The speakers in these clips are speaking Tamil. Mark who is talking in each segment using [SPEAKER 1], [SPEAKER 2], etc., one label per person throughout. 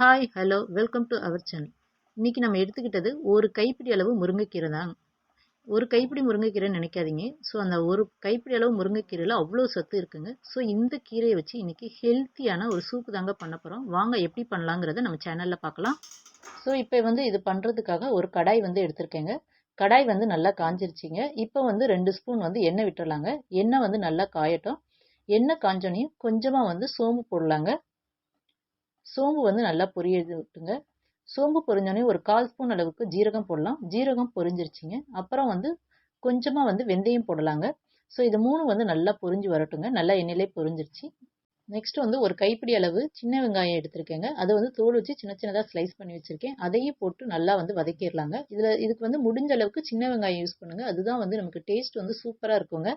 [SPEAKER 1] Hi hello welcome to our channel இன்றைக்கி நம்ம எடுத்துக்கிட்டது ஒரு கைப்பிடி அளவு முருங்கைக்கீரை தான். ஒரு கைப்பிடி முருங்கைக்கீரைன்னு நினைக்காதீங்க. ஸோ அந்த ஒரு கைப்பிடி அளவு முருங்கைக்கீரையில் அவ்வளோ சத்து இருக்குங்க. ஸோ இந்த கீரையை வச்சு இன்றைக்கி ஹெல்த்தியான ஒரு சூப்பு தாங்க பண்ண போகிறோம் வாங்க எப்படி பண்ணலாங்கிறத நம்ம சேனலில் பார்க்கலாம். ஸோ இப்போ வந்து இது பண்ணுறதுக்காக ஒரு கடாய் வந்து எடுத்திருக்கேங்க. கடாய் வந்து நல்லா காஞ்சிருச்சிங்க. இப்போ வந்து ரெண்டு ஸ்பூன் வந்து எண்ணெய் விட்டுறலாங்க. எண்ணெய் வந்து நல்லா காயட்டும். எண்ணெய் காஞ்சோனையும் கொஞ்சமாக வந்து சோம்பு போடலாங்க. சோம்பு வந்து நல்லா பொரிய விட்டுங்க. சோம்பு பொரிஞ்சோடனே ஒரு கால் ஸ்பூன் அளவுக்கு ஜீரகம் போடலாம். ஜீரகம் பொரிஞ்சிருச்சிங்க. அப்புறம் வந்து கொஞ்சமாக வந்து வெந்தயம் போடலாங்க. ஸோ இது மூணு வந்து நல்லா பொரிஞ்சு வரட்டுங்க. நல்லா எண்ணெயிலே பொரிஞ்சிருச்சு. நெக்ஸ்ட் வந்து ஒரு கைப்பிடி அளவு சின்ன வெங்காயம் எடுத்திருக்கேங்க. அதை வந்து தோல் வச்சு சின்ன சின்னதாக ஸ்லைஸ் பண்ணி வச்சுருக்கேன். அதையும் போட்டு நல்லா வந்து வதக்கிடலாங்க. இதில் இதுக்கு வந்து முடிஞ்ச அளவுக்கு சின்ன வெங்காயம் யூஸ் பண்ணுங்கள் அதுதான் வந்து நமக்கு டேஸ்ட் வந்து சூப்பராக இருக்குங்க.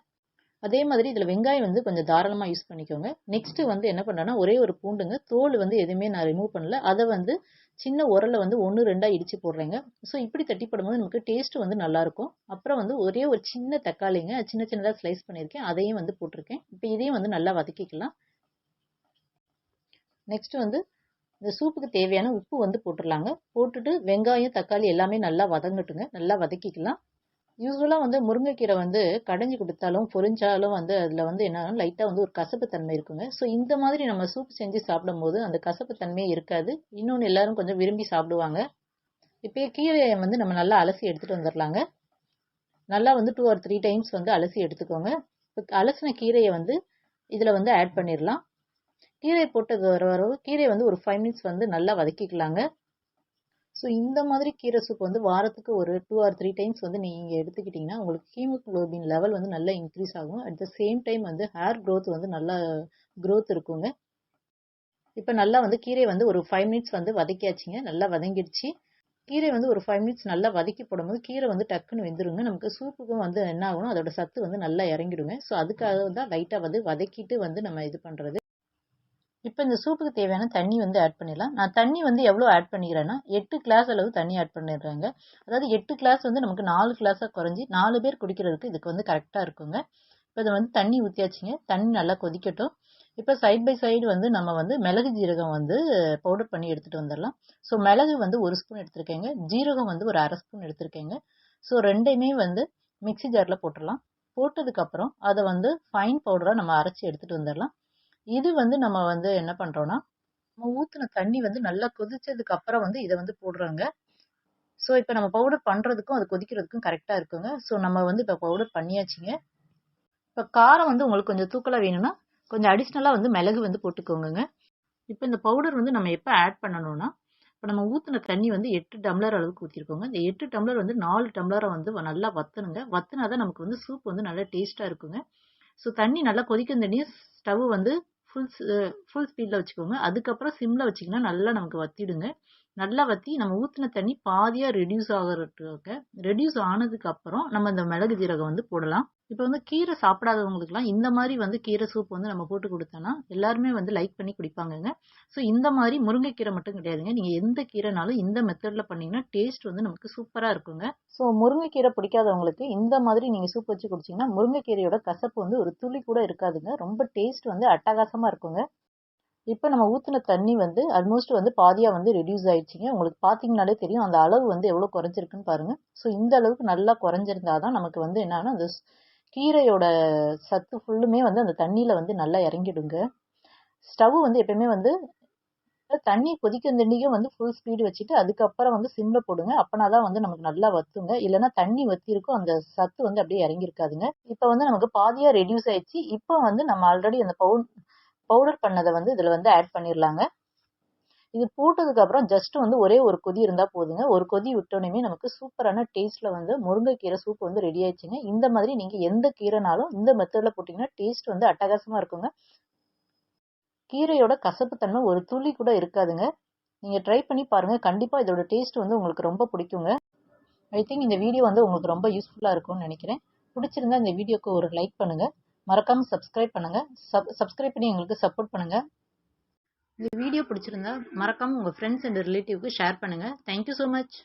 [SPEAKER 1] அதே மாதிரி இதில் வெங்காயம் வந்து கொஞ்சம் தாராளமாக யூஸ் பண்ணிக்கோங்க. நெக்ஸ்ட்டு வந்து என்ன பண்ணுறேன்னா ஒரே ஒரு பூண்டுங்க தோல் வந்து எதுவுமே நான் ரிமூவ் பண்ணல. அதை வந்து சின்ன உரலில் வந்து ஒன்று ரெண்டாக இடித்து போடுறேங்க. ஸோ இப்படி தட்டி போடும்போது நமக்கு டேஸ்ட்டு வந்து நல்லாயிருக்கும் அப்புறம் வந்து ஒரே ஒரு சின்ன தக்காளிங்க சின்ன சின்னதாக ஸ்லைஸ் பண்ணியிருக்கேன். அதையும் வந்து போட்டிருக்கேன். இப்போ இதையும் வந்து நல்லா வதக்கிக்கலாம். நெக்ஸ்ட் வந்து இந்த சூப்புக்கு தேவையான உப்பு வந்து போட்டுடலாங்க. போட்டுட்டு வெங்காயம் தக்காளி எல்லாமே நல்லா வதங்கட்டுங்க. நல்லா வதக்கிக்கலாம். யூஸ்வலாக வந்து முருங்கைக்கீரை வந்து கடைஞ்சி கொடுத்தாலும் பொரிஞ்சாலும் வந்து அதில் வந்து என்னன்னா லைட்டாக வந்து ஒரு கசப்பு தன்மை இருக்குங்க. ஸோ இந்த மாதிரி நம்ம சூப் செஞ்சு சாப்பிடும்போது அந்த கசப்பு தன்மையே இருக்காது. இன்னொன்று எல்லாரும் கொஞ்சம் விரும்பி சாப்பிடுவாங்க. இப்போ கீரையை வந்து நம்ம நல்லா அலசி எடுத்துகிட்டு வந்துடலாங்க நல்லா வந்து டூ ஆர் த்ரீ டைம்ஸ் வந்து அலசி எடுத்துக்கோங்க. இப்போ அலசின கீரையை வந்து இதில் வந்து ஆட் பண்ணிடலாம் கீரை போட்டது வர வர கீரை வந்து ஒரு ஃபைவ் மினிட்ஸ் வந்து நல்லா வதக்கிக்கலாங்க. ஸோ இந்த மாதிரி கீரை சூப் வந்து வாரத்துக்கு ஒரு டூ ஆர் த்ரீ டைம்ஸ் வந்து நீங்கள் எடுத்துக்கிட்டிங்கன்னா உங்களுக்கு ஹீமோக்ளோபின் லெவல் வந்து நல்லா இன்க்ரீஸ் ஆகும். அட் த சேம் டைம் வந்து ஹேர் க்ரோத் வந்து நல்லா க்ரோத் இருக்குங்க. இப்போ நல்லா வந்து கீரை வந்து ஒரு ஃபைவ் மினிட்ஸ் வந்து வதக்கியாச்சுங்க. நல்லா வதங்கிடுச்சு. கீரை வந்து ஒரு ஃபைவ் மினிட்ஸ் நல்லா வதக்கி போடும்போது கீரை வந்து டக்குன்னு வெந்துருங்க. நமக்கு சூப்புக்கும் வந்து என்ன ஆகணும் அதோட சத்து வந்து நல்லா இறங்கிடுங்க. ஸோ அதுக்காக தான் லைட்டாக வந்து வதக்கிட்டு வந்து நம்ம இது பண்ணுறது இப்போ இந்த சூப்புக்கு தேவையான தண்ணி வந்து ஆட் பண்ணிடலாம். நான் தண்ணி வந்து எவ்வளோ ஆட் பண்ணிக்கிறேன்னா எட்டு கிளாஸ் அளவு தண்ணி ஆட் பண்ணிடுறாங்க. அதாவது எட்டு கிளாஸ் வந்து நமக்கு நாலு கிளாஸாக குறைஞ்சி நாலு பேர் குடிக்கிறதுக்கு இதுக்கு வந்து கரெக்டாக இருக்குங்க. இப்போ இதை வந்து தண்ணி ஊற்றியாச்சுங்க தண்ணி நல்லா கொதிக்கட்டும். இப்போ சைட் பை சைடு வந்து நம்ம வந்து மிளகு ஜீரகம் வந்து பவுடர் பண்ணி எடுத்துகிட்டு வந்துடலாம். ஸோ மிளகு வந்து ஒரு ஸ்பூன் எடுத்திருக்கேங்க. ஜீரகம் வந்து ஒரு அரை ஸ்பூன் எடுத்திருக்கேங்க. ஸோ ரெண்டையுமே வந்து மிக்சி ஜாரில் போட்டுடலாம். போட்டதுக்கப்புறம் அதை வந்து ஃபைன் பவுடராக நம்ம அரைச்சி எடுத்துகிட்டு வந்துடலாம். இது வந்து நம்ம வந்து என்ன பண்ணுறோன்னா நம்ம ஊற்றின தண்ணி வந்து நல்லா கொதிச்சதுக்கு அப்புறம் வந்து இதை வந்து போடுறாங்க. ஸோ இப்போ நம்ம பவுடர் பண்ணுறதுக்கும் அது கொதிக்கிறதுக்கும் கரெக்டாக இருக்குங்க. ஸோ நம்ம வந்து இப்போ பவுடர் பண்ணியாச்சுங்க. இப்போ காரம் வந்து உங்களுக்கு கொஞ்சம் தூக்கலாக வேணும்னா கொஞ்சம் அடிஷ்னலாக வந்து மிளகு வந்து போட்டுக்கோங்க இப்போ இந்த பவுடர் வந்து நம்ம எப்போ ஆட் பண்ணணும்னா இப்போ நம்ம ஊற்றின தண்ணி வந்து எட்டு டம்ளர் அளவுக்கு ஊற்றிருக்கோங்க இந்த எட்டு டம்ளர் வந்து நாலு டம்ளரை வந்து நல்லா வத்தணுங்க. வத்தினா தான் நமக்கு வந்து சூப் வந்து நல்லா டேஸ்ட்டாக இருக்குங்க. ஸோ தண்ணி நல்லா கொதிக்கும் தண்ணியும் ஸ்டவ் வந்து ஃபுல் ஃபுல் ஸ்பீடில் வச்சுக்கோங்க. அதுக்கப்புறம் சிம்மில் வச்சிங்கன்னா நல்லா நமக்கு வத்திடுங்க. நல்லா வற்றி நம்ம ஊற்றின தண்ணி பாதியாக ரெடியூஸ் ஆகிறதுக்காக ரெடியூஸ் ஆனதுக்கு அப்புறம் நம்ம இந்த மிளகு ஜீரகம் வந்து போடலாம். இப்போ வந்து கீரை சாப்பிடாதவங்களுக்குலாம் இந்த மாதிரி வந்து கீரை சூப் வந்து நம்ம போட்டு கொடுத்தோன்னா எல்லாருமே வந்து லைக் பண்ணி குடிப்பாங்கங்க. ஸோ இந்த மாதிரி முருங்கைக்கீரை மட்டும் கிடையாதுங்க. நீங்கள் எந்த கீரைனாலும் இந்த மெத்தடில் பண்ணிங்கன்னா டேஸ்ட் வந்து நமக்கு சூப்பராக இருக்குங்க. ஸோ முருங்கைக்கீரை பிடிக்காதவங்களுக்கு இந்த மாதிரி நீங்கள் சூப் வச்சு குடிச்சிங்கன்னா முருங்கைக்கீரையோட கசப்பு வந்து ஒரு துளி கூட இருக்காதுங்க. ரொம்ப டேஸ்ட் வந்து அட்டகாசமாக இருக்குங்க. இப்போ நம்ம ஊற்றின தண்ணி வந்து ஆல்மோஸ்ட் வந்து பாதியாக வந்து ரெடியூஸ் ஆயிடுச்சிங்க. உங்களுக்கு பார்த்தீங்கனாலே தெரியும் அந்த அளவு வந்து எவ்வளோ குறைஞ்சிருக்குன்னு பாருங்கள் ஸோ இந்த அளவுக்கு நல்லா குறைஞ்சிருந்தா தான் நமக்கு வந்து என்னன்னா அந்த கீரையோட சத்து ஃபுல்லுமே வந்து அந்த தண்ணியில் வந்து நல்லா இறங்கிடுங்க. ஸ்டவ் வந்து எப்பயுமே வந்து தண்ணி கொதிக்க தண்ணிக்கும் வந்து ஃபுல் ஸ்பீடு வச்சுட்டு அதுக்கப்புறம் வந்து சிம்மில் போடுங்க. அப்போனா தான் வந்து நமக்கு நல்லா வத்துங்க. இல்லைன்னா தண்ணி வத்திருக்கும் அந்த சத்து வந்து அப்படியே இறங்கியிருக்காதுங்க. இப்போ வந்து நமக்கு பாதியாக ரெடியூஸ் ஆயிடுச்சு. இப்போ வந்து நம்ம ஆல்ரெடி அந்த பவுன் பவுடர் பண்ணதை வந்து இதில் வந்து ஆட் பண்ணிடலாங்க இது போட்டதுக்கப்புறம் ஜஸ்ட் வந்து ஒரே ஒரு கொதி இருந்தால் போதுங்க. ஒரு கொதி விட்டோன்னே நமக்கு சூப்பரான டேஸ்ட்டில் வந்து முருங்கைக்கீரை சூப் வந்து ரெடி ஆயிடுச்சுங்க. இந்த மாதிரி நீங்கள் எந்த கீரைனாலும் இந்த மெத்தடில் போட்டிங்கன்னா டேஸ்ட் வந்து அட்டகாசமாக இருக்குங்க. கீரையோட கசப்புத்தன்மை ஒரு துளி கூட இருக்காதுங்க. நீங்கள் ட்ரை பண்ணி பாருங்கள் கண்டிப்பாக இதோட டேஸ்ட் வந்து உங்களுக்கு ரொம்ப பிடிக்குங்க. ஐ திங்க் இந்த வீடியோ வந்து உங்களுக்கு ரொம்ப யூஸ்ஃபுல்லாக இருக்கும்னு நினைக்கிறேன். பிடிச்சிருந்தா இந்த வீடியோக்கு ஒரு லைக் பண்ணுங்கள் மறக்காமல் சப்ஸ்கிரைப் பண்ணுங்கள் சப் சப்ஸ்கிரைப் பண்ணி எங்களுக்கு சப்போர்ட் பண்ணுங்கள் இந்த வீடியோ பிடிச்சிருந்தா மறக்காமல் உங்கள் ஃப்ரெண்ட்ஸ் அண்ட் ரிலேட்டிவ்க்கு ஷேர் பண்ணுங்கள் தேங்க்யூ ஸோ மச்